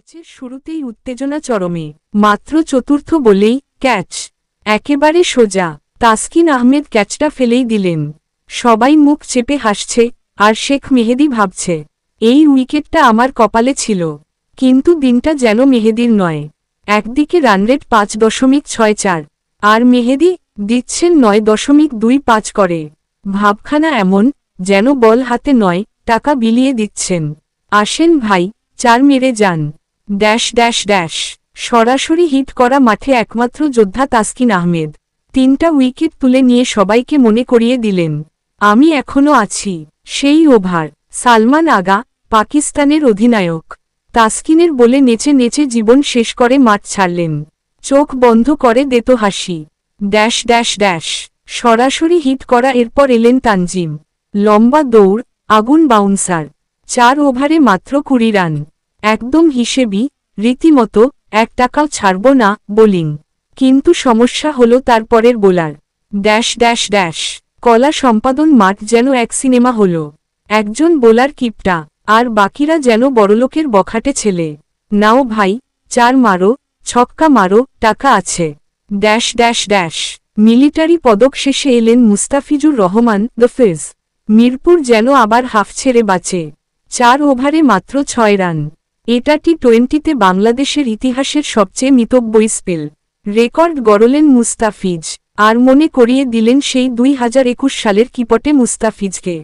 ম্যাচের শুরুতেই উত্তেজনা চরমে। মাত্র চতুর্থ বলেই ক্যাচ। একেবারে সোজা। তাসকিন আহমেদ ক্যাচটা ফেলেই দিলেন। সবাই মুখ চেপে হাসছে, আর শেখ মেহেদি ভাবছে, এই উইকেটটা আমার কপালে ছিল। কিন্তু দিনটা যেন মেহেদির নয়। একদিকে রানরেট পাঁচ দশমিক ছয় চার, আর মেহেদি দিচ্ছেন নয় দশমিক দুই পাঁচ করে। ভাবখানা এমন, যেন বল হাতে নয়, টাকা বিলিয়ে দিচ্ছেন। আসেন ভাই, চার মেরে যান। Dash dash dash. সরাসরি হিট করা মাঠে একমাত্র যোদ্ধা তাসকিন আহমেদ। তিনটা উইকেট তুলে নিয়ে সবাইকে মনে করিয়ে দিলেন, আমি এখনও আছি, সেই ওভার। সালমান আগা, পাকিস্তানের অধিনায়ক। তাসকিনের বলে নেচে নেচে জীবন শেষ করে মাঠ ছাড়লেন। চোখ বন্ধ করে দেত হাসি। Dash dash dash. সরাসরি হিট করা এরপর এলেন তানজিম। লম্বা দৌড়, আগুন বাউন্সার। চার ওভারে মাত্র কুড়ি রান। একদম হিসেবি, রীতিমতো, এক টাকাও ছাড়ব না, বোলিং। কিন্তু সমস্যা হলো তারপরের বোলার। Dash dash dash. কলা সম্পাদন মাঠ যেন এক সিনেমা হল। একজন বোলার কিপটা, আর বাকিরা যেন বড়লোকের বখাটে ছেলে। নাও ভাই, চার মারো, ছক্কা মারো, টাকা আছে। Dash dash dash. মিলিটারি পদক শেষে এলেন মুস্তাফিজুর রহমান, দ্য ফেজ। মিরপুর যেন আবার হাফ ছেড়ে বাঁচে। চার ওভারে মাত্র ছয় রান। এটা টি টোয়েন্টিতে বাংলাদেশের ইতিহাসের সবচেয়ে মিতব্য স্পেল? রেকর্ড গড়লেন মুস্তাফিজ, আর মনে করিয়ে দিলেন সেই দুই হাজার একুশ সালের কিপটে মুস্তাফিজকে।